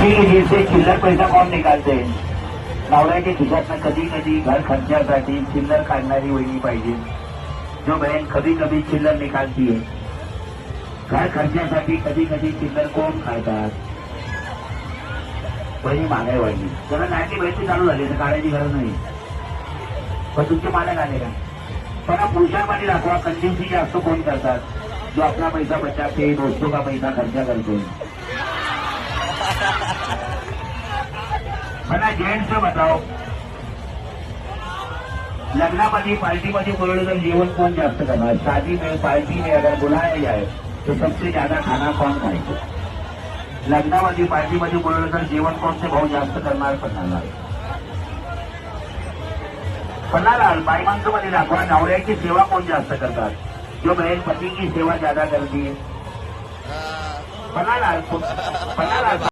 ठीक चिल्लर पैसा कोण निकालते? नवऱ्याच्या खिशातनं कधी कधी घर खर्चासाठी चिल्लर काढणारी वहिनी पाहिजे. जो बहन कभी कभी चिल्लर निकालती है घर खर्चासाठी कधी कधी चिल्लर कोण काढतात? बहिणी मागाय वाढली. त्याला नाही बहिणी चालू झाली तर काढायची गरज नाही. पण तुमचे मालक आले का? पण पुरुषांमध्ये दाखवा कंजूसी जास्त कोण करतात? जो आपला पैसा बचावते दोस्तों का पैसा खर्चा करते? मला जेंट्स बताओ. लग्नामध्ये पार्टीमध्ये बोलवलं तर जेवण कोण जास्त करणार? शादी में पार्टी में अगर बुलाया जाए तो सबसे ज्यादा खाना कौन खाएगा? लग्नामध्ये पार्टीमध्ये बोलवलं तर जेवण कोणते भाऊ जास्त करणार पन्नालाल पन्नालाल बायमांसमध्ये दाखवा नवऱ्याची सेवा कोण जास्त करतात? जो बहन पती की सेवा ज्यादा करती. है पन्नालाल पन्नालाल